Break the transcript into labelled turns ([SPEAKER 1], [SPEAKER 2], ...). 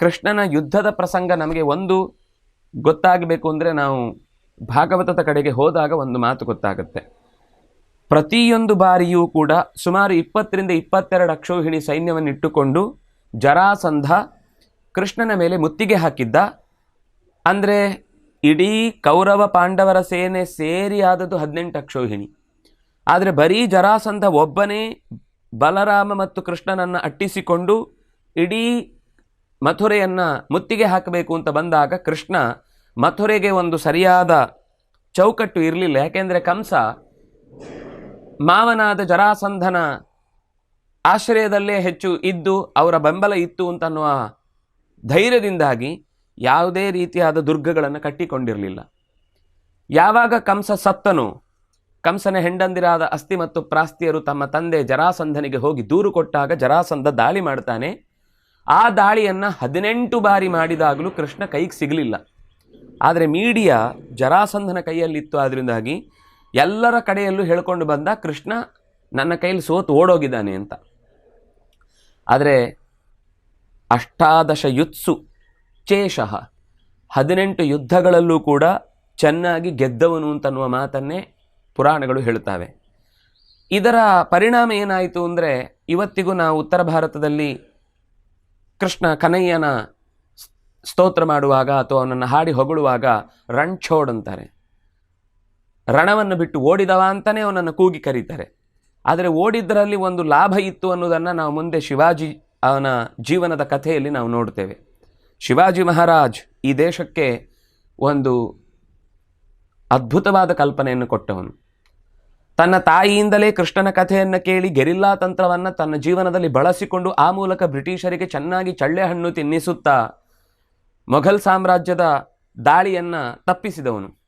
[SPEAKER 1] ಕೃಷ್ಣನ ಯುದ್ಧದ ಪ್ರಸಂಗ ನಮಗೆ ಒಂದು ಗೊತ್ತಾಗಬೇಕು ಅಂದರೆ ನಾವು ಭಾಗವತದ ಕಡೆಗೆ ಹೋದಾಗ ಒಂದು ಮಾತು ಗೊತ್ತಾಗುತ್ತೆ. ಪ್ರತಿಯೊಂದು ಬಾರಿಯೂ ಕೂಡ ಸುಮಾರು ಇಪ್ಪತ್ತರಿಂದ ಇಪ್ಪತ್ತೆರಡು ಅಕ್ಷೋಹಿಣಿ ಸೈನ್ಯವನ್ನು ಇಟ್ಟುಕೊಂಡು ಜರಾಸಂಧ ಕೃಷ್ಣನ ಮೇಲೆ ಮುತ್ತಿಗೆ ಹಾಕಿದ್ದ. ಅಂದರೆ ಇಡೀ ಕೌರವ ಪಾಂಡವರ ಸೇನೆ ಸೇರಿ ಆದದ್ದು ಹದಿನೆಂಟು ಅಕ್ಷೋಹಿಣಿ. ಆದರೆ ಬರೀ ಜರಾಸಂಧ ಒಬ್ಬನೇ ಬಲರಾಮ ಮತ್ತು ಕೃಷ್ಣನನ್ನು ಅಟ್ಟಿಸಿಕೊಂಡು ಇಡೀ ಮಥುರೆಯನ್ನು ಮುತ್ತಿಗೆ ಹಾಕಬೇಕು ಅಂತ ಬಂದಾಗ ಕೃಷ್ಣ ಮಥುರೆಗೆ ಒಂದು ಸರಿಯಾದ ಚೌಕಟ್ಟು ಇರಲಿಲ್ಲ. ಯಾಕೆಂದರೆ ಕಂಸ ಮಾವನಾದ ಜರಾಸಂಧನ ಆಶ್ರಯದಲ್ಲೇ ಹೆಚ್ಚು ಇದ್ದು ಅವರ ಬೆಂಬಲ ಇತ್ತು ಅಂತನ್ನುವ ಧೈರ್ಯದಿಂದಾಗಿ ಯಾವುದೇ ರೀತಿಯಾದ ದುರ್ಗಗಳನ್ನು ಕಟ್ಟಿಕೊಂಡಿರಲಿಲ್ಲ. ಯಾವಾಗ ಕಂಸ ಸತ್ತನು, ಕಂಸನ ಹೆಂಡಂದಿರಾದ ಅಸ್ಥಿ ಮತ್ತು ಪ್ರಾಸ್ತಿಯರು ತಮ್ಮ ತಂದೆ ಜರಾಸಂಧನಿಗೆ ಹೋಗಿ ದೂರು ಕೊಟ್ಟಾಗ ಜರಾಸಂಧ ದಾಳಿ ಮಾಡ್ತಾನೆ. ಆ ದಾಳಿಯನ್ನು ಹದಿನೆಂಟು ಬಾರಿ ಮಾಡಿದಾಗಲೂ ಕೃಷ್ಣ ಕೈಗೆ ಸಿಗಲಿಲ್ಲ. ಆದರೆ ಮೀಡಿಯಾ ಜರಾಸಂಧನ ಕೈಯಲ್ಲಿತ್ತು ಆದ್ದರಿಂದಾಗಿ ಎಲ್ಲರ ಕಡೆಯಲ್ಲೂ ಹೇಳ್ಕೊಂಡು ಬಂದ ಕೃಷ್ಣ ನನ್ನ ಕೈಯಲ್ಲಿ ಸೋತು ಓಡೋಗಿದ್ದಾನೆ ಅಂತ. ಆದರೆ ಅಷ್ಟಾದಶ ಯುತ್ಸು ಚೇಷಃ ಹದಿನೆಂಟು ಯುದ್ಧಗಳಲ್ಲೂ ಕೂಡ ಚೆನ್ನಾಗಿ ಗೆದ್ದವನು ಅಂತನ್ನುವ ಮಾತನ್ನೇ ಪುರಾಣಗಳು ಹೇಳ್ತಾವೆ ಇದರ ಪರಿಣಾಮ ಏನಾಯಿತು ಅಂದರೆ ಇವತ್ತಿಗೂ ನಾವು ಉತ್ತರ ಭಾರತದಲ್ಲಿ ಕೃಷ್ಣ ಕನಯ್ಯನ ಸ್ತೋತ್ರ ಮಾಡುವಾಗ ಅಥವಾ ಅವನನ್ನು ಹಾಡಿ ಹೊಗಳುವಾಗ ರಣ್ ಅಂತಾರೆ. ರಣವನ್ನು ಬಿಟ್ಟು ಓಡಿದವ ಅಂತಲೇ ಅವನನ್ನು ಕೂಗಿ ಕರೀತಾರೆ. ಆದರೆ ಓಡಿದ್ದರಲ್ಲಿ ಒಂದು ಲಾಭ ಇತ್ತು ಅನ್ನೋದನ್ನು ನಾವು ಮುಂದೆ ಶಿವಾಜಿ ಅವನ ಜೀವನದ ಕಥೆಯಲ್ಲಿ ನಾವು ನೋಡ್ತೇವೆ. ಶಿವಾಜಿ ಮಹಾರಾಜ್ ಈ ದೇಶಕ್ಕೆ ಒಂದು ಅದ್ಭುತವಾದ ಕಲ್ಪನೆಯನ್ನು ಕೊಟ್ಟವನು. ತನ್ನ ತಾಯಿಯಿಂದಲೇ ಕೃಷ್ಣನ ಕಥೆಯನ್ನು ಕೇಳಿ ಗೆರಿಲ್ಲಾ ತಂತ್ರವನ್ನು ತನ್ನ ಜೀವನದಲ್ಲಿ ಬಳಸಿಕೊಂಡು ಆ ಮೂಲಕ ಬ್ರಿಟಿಷರಿಗೆ ಚೆನ್ನಾಗಿ ಚಳ್ಳೆ ಹಣ್ಣು ತಿನ್ನಿಸುತ್ತಾ ಮೊಘಲ್ ಸಾಮ್ರಾಜ್ಯದ ದಾಳಿಯನ್ನು ತಪ್ಪಿಸಿದವನು.